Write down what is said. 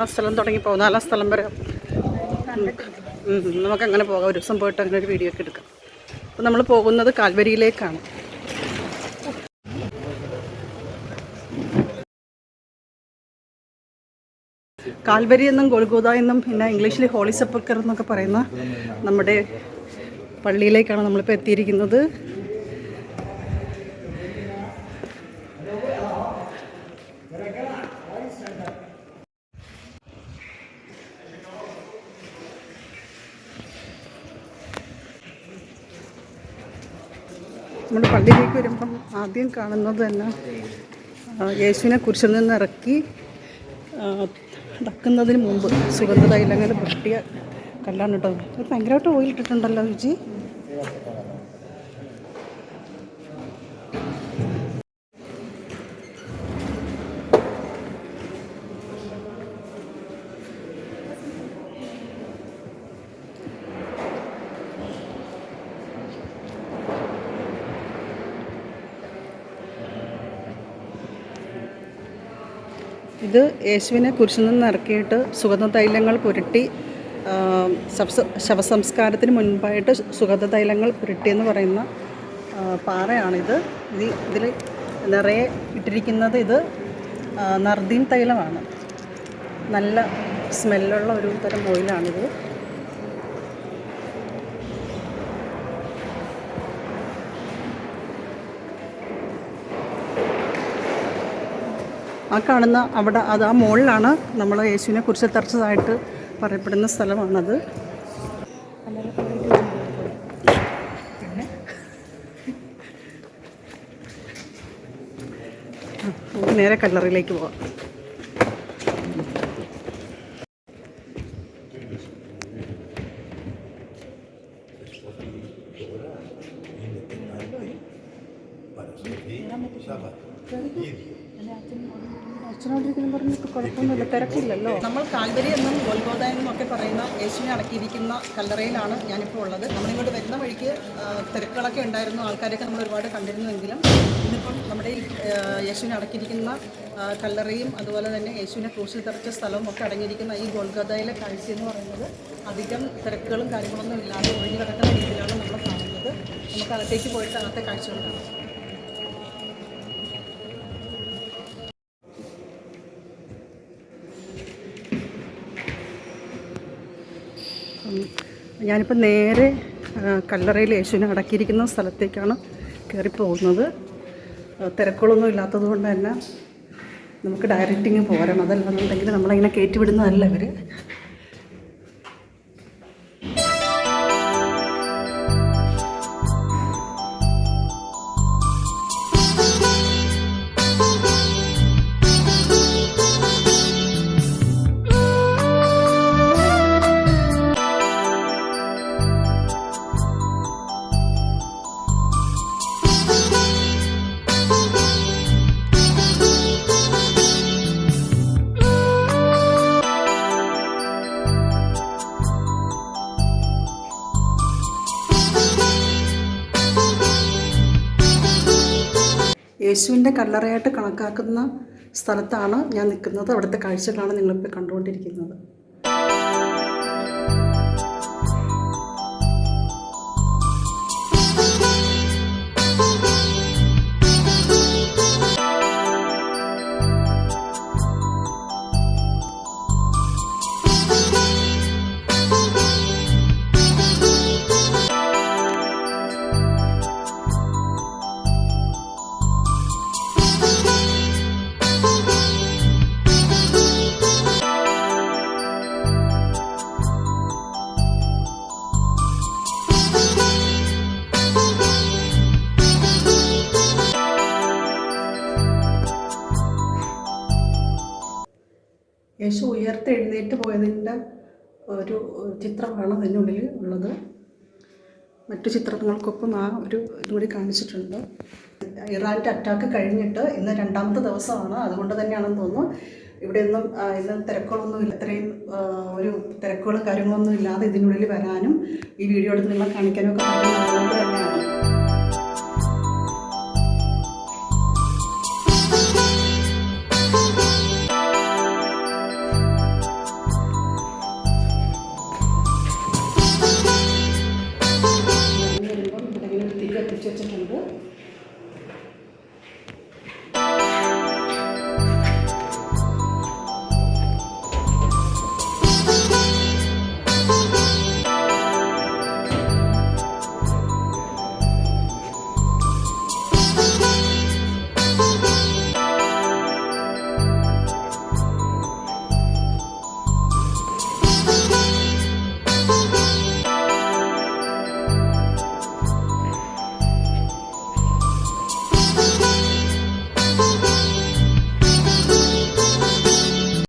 ആ സ്ഥലം തുടങ്ങി പോകും നാലാം സ്ഥലം വരെ. നമുക്ക് അങ്ങനെ പോകാം. ഒരു ദിവസം പോയിട്ട് അങ്ങനെ ഒരു വീഡിയോ ഒക്കെ എടുക്കാം. അപ്പോൾ നമ്മൾ പോകുന്നത് കാൽവരിയിലേക്കാണ്. കാൽവരി എന്നും ഗോൽഗോദ എന്നും പിന്നെ ഇംഗ്ലീഷിൽ ഹോളി സെപ്പക്കർ എന്നൊക്കെ പറയുന്ന നമ്മുടെ പള്ളിയിലേക്കാണ് നമ്മളിപ്പോൾ എത്തിയിരിക്കുന്നത്. നമ്മുടെ പള്ളിയിലേക്ക് വരുമ്പം ആദ്യം കാണുന്നത് തന്നെ യേശുവിനെ കുരിശിൽ നിന്ന് ഇറക്കി ആ, അടക്കുന്നതിന് മുമ്പ് സുഗന്ധതൈലങ്ങൾ പൊട്ടിയ കല്ലാണ് കേട്ടോ. ഇത് ഭയങ്കരമായിട്ട് ഓയിൽ ഇട്ടിട്ടുണ്ടല്ലോ രുചി. ഇത് യേശുവിനെ കുരിശിൽ നിന്ന് ഇറക്കിയിട്ട് സുഗന്ധ തൈലങ്ങൾ പുരട്ടി ശവസംസ്കാരത്തിന് മുൻപായിട്ട് സുഗന്ധ തൈലങ്ങൾ പുരട്ടി എന്ന് പറയുന്ന പാറയാണിത്. ഇത് ഇതിൽ നിറയെ ഇട്ടിരിക്കുന്നത് ഇത് നർദീൻ തൈലമാണ്. നല്ല സ്മെല്ലുള്ള ഒരു തരം ഓയിലാണിത്. ആ കാണുന്ന അവിടെ അത് ആ മുകളിലാണ് നമ്മൾ യേശുവിനെ കുറിച്ച് തറച്ചതായിട്ട് പറയപ്പെടുന്ന സ്ഥലമാണത്. നേരെ കല്ലറിയിലേക്ക് പോവാം. കല്ലറയിലേക്ക് പോവാം അച്ഛനോടിരിക്കുന്നു പറഞ്ഞിട്ട് കുഴപ്പമൊന്നുമില്ല. തിരക്കില്ലല്ലോ. നമ്മൾ കാൽവരി എന്നും ഗോൽഗോദ എന്നും ഒക്കെ പറയുന്ന യേശുവിനെ അടക്കിയിരിക്കുന്ന കല്ലറയിലാണ് ഞാനിപ്പോൾ ഉള്ളത്. നമ്മളിങ്ങോട്ട് വരുന്ന വഴിക്ക് തിരക്കുകളൊക്കെ ഉണ്ടായിരുന്നു ആൾക്കാരൊക്കെ നമ്മൾ ഒരുപാട് കണ്ടിരുന്നുവെങ്കിലും ഇന്നിപ്പം നമ്മുടെ ഈ യേശുവിനെ അടക്കിയിരിക്കുന്ന കല്ലറയും അതുപോലെ തന്നെ യേശുവിനെ ക്രൂശിൽ തെറച്ച സ്ഥലവും ഒക്കെ അടങ്ങിയിരിക്കുന്ന ഈ ഗോൽഗോദയിലെ കാഴ്ച എന്ന് പറയുന്നത് അധികം തിരക്കുകളും കാര്യങ്ങളൊന്നും ഇല്ലാതെ ഒഴിഞ്ഞു കിടക്കുന്ന രീതിയിലാണ് നമ്മൾ കാണുന്നത്. നമുക്ക് അകത്തേക്ക് പോയിട്ട് അകത്തെ കാഴ്ചകൾ കാണാം. ഞാനിപ്പോൾ നേരെ കല്ലറയിൽ യേശുവിനെ അടക്കിയിരിക്കുന്ന സ്ഥലത്തേക്കാണ് കയറിപ്പോകുന്നത് തിരക്കുകളൊന്നും ഇല്ലാത്തത് കൊണ്ട് തന്നെ നമുക്ക് ഡയറക്റ്റിങ് പോരാം. അതല്ലാന്നുണ്ടെങ്കിൽ നമ്മളിങ്ങനെ കയറ്റി വിടുന്നതല്ല ഇവർ യേശുവിന്റെ കല്ലറയായിട്ട് കണക്കാക്കുന്ന സ്ഥലത്താണ് ഞാൻ നിൽക്കുന്നത്. അവിടുത്തെ കാഴ്ചകളാണ് നിങ്ങളിപ്പോൾ കണ്ടുകൊണ്ടിരിക്കുന്നത്. യേശു ഉയർത്തെഴുന്നേറ്റ് പോയതിന്റെ ഒരു ചിത്രമാണ് അതിനുള്ളിൽ ഉള്ളത്. മറ്റു ചിത്രങ്ങൾക്കൊപ്പം ആ ഒരു ഇതും കൂടി കാണിച്ചിട്ടുണ്ട്. ഇറാന്റെ അറ്റാക്ക് കഴിഞ്ഞിട്ട് ഇന്ന് രണ്ടാമത്തെ ദിവസമാണ്. അതുകൊണ്ട് തന്നെയാണെന്ന് തോന്നുന്നു. ഇവിടെ ഒന്നും ഇന്ന് തിരക്കുകളൊന്നും ഇല്ല. ഇത്രയും ഒരു തിരക്കുകളും കാര്യങ്ങളൊന്നും ഇല്ലാതെ ഇതിനുള്ളിൽ വരാനും ഈ വീഡിയോ എടുത്ത് നിങ്ങളെ കാണിക്കാനും ഒക്കെ തന്നെയാണ്.